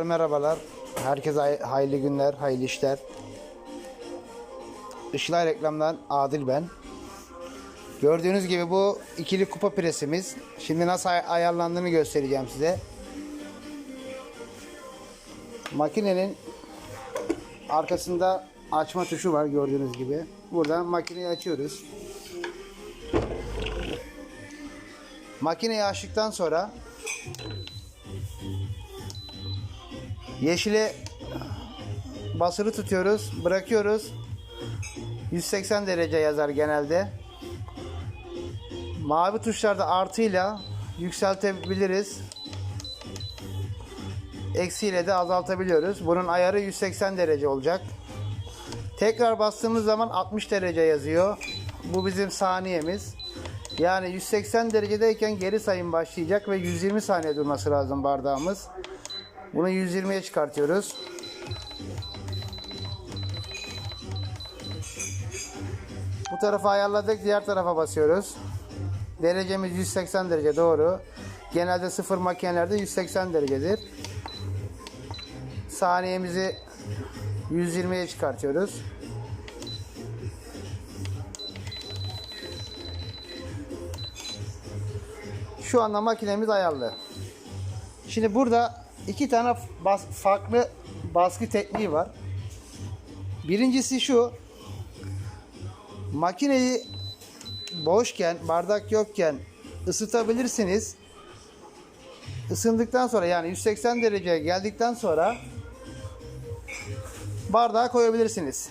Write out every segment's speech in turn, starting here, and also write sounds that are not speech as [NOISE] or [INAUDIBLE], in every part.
Merhabalar. Herkese hay- hayırlı günler, hayırlı işler. Işılay Reklam'dan Adil ben. Gördüğünüz gibi bu ikili kupa presimiz. Şimdi nasıl ay- ayarlandığını göstereceğim size. Makinenin arkasında açma tuşu var gördüğünüz gibi. Buradan makineyi açıyoruz. Makineyi açtıktan sonra Yeşile basılı tutuyoruz, bırakıyoruz. 180 derece yazar genelde. Mavi tuşlarda artıyla yükseltebiliriz. Eksiyle de azaltabiliyoruz. Bunun ayarı 180 derece olacak. Tekrar bastığımız zaman 60 derece yazıyor. Bu bizim saniyemiz. Yani 180 derecedeyken geri sayım başlayacak ve 120 saniye durması lazım bardağımız. Bunu 120'ye çıkartıyoruz. Bu tarafa ayarladık. Diğer tarafa basıyoruz. Derecemiz 180 derece doğru. Genelde sıfır makinelerde 180 derecedir. Saniyemizi 120'ye çıkartıyoruz. Şu anda makinemiz ayarlı. Şimdi burada iki tane bas- farklı baskı tekniği var. Birincisi şu. Makineyi boşken, bardak yokken ısıtabilirsiniz. Isındıktan sonra yani 180 dereceye geldikten sonra bardağa koyabilirsiniz.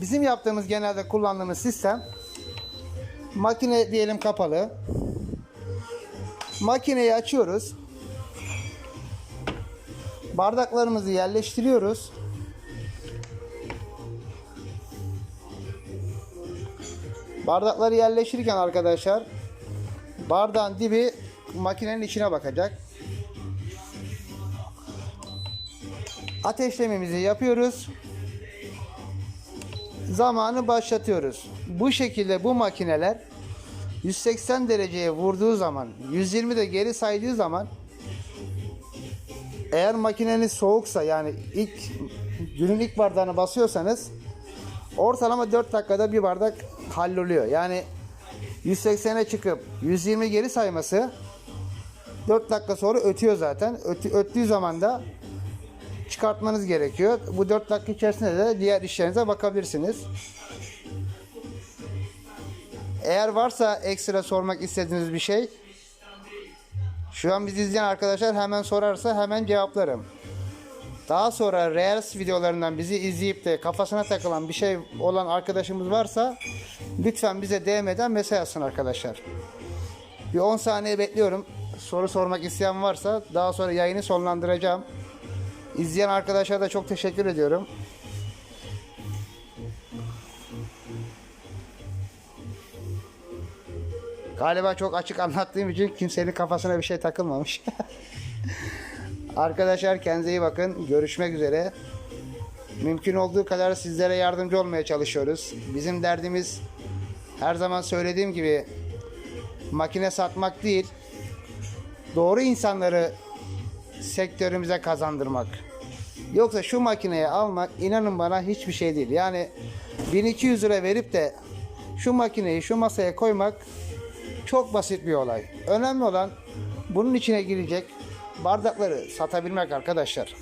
Bizim yaptığımız genelde kullandığımız sistem makine diyelim kapalı. Makineyi açıyoruz. Bardaklarımızı yerleştiriyoruz. Bardakları yerleştirirken arkadaşlar bardağın dibi makinenin içine bakacak. Ateşlememizi yapıyoruz. Zamanı başlatıyoruz. Bu şekilde bu makineler 180 dereceye vurduğu zaman 120 de geri saydığı zaman eğer makineniz soğuksa yani ilk günün ilk bardağını basıyorsanız ortalama 4 dakikada bir bardak halloluyor. Yani 180'e çıkıp 120 geri sayması 4 dakika sonra ötüyor zaten. Ötü, öttüğü zaman da çıkartmanız gerekiyor. Bu 4 dakika içerisinde de diğer işlerinize bakabilirsiniz. Eğer varsa ekstra sormak istediğiniz bir şey şu an bizi izleyen arkadaşlar hemen sorarsa hemen cevaplarım. Daha sonra Reels videolarından bizi izleyip de kafasına takılan bir şey olan arkadaşımız varsa lütfen bize DM'den mesaj atsın arkadaşlar. Bir 10 saniye bekliyorum. Soru sormak isteyen varsa daha sonra yayını sonlandıracağım. İzleyen arkadaşlara da çok teşekkür ediyorum. Galiba çok açık anlattığım için kimsenin kafasına bir şey takılmamış. [LAUGHS] Arkadaşlar kendinize iyi bakın. Görüşmek üzere. Mümkün olduğu kadar sizlere yardımcı olmaya çalışıyoruz. Bizim derdimiz her zaman söylediğim gibi makine satmak değil, doğru insanları sektörümüze kazandırmak. Yoksa şu makineyi almak inanın bana hiçbir şey değil. Yani 1200 lira verip de şu makineyi şu masaya koymak çok basit bir olay. Önemli olan bunun içine girecek bardakları satabilmek arkadaşlar.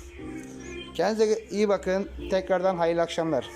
Kendinize iyi bakın. Tekrardan hayırlı akşamlar.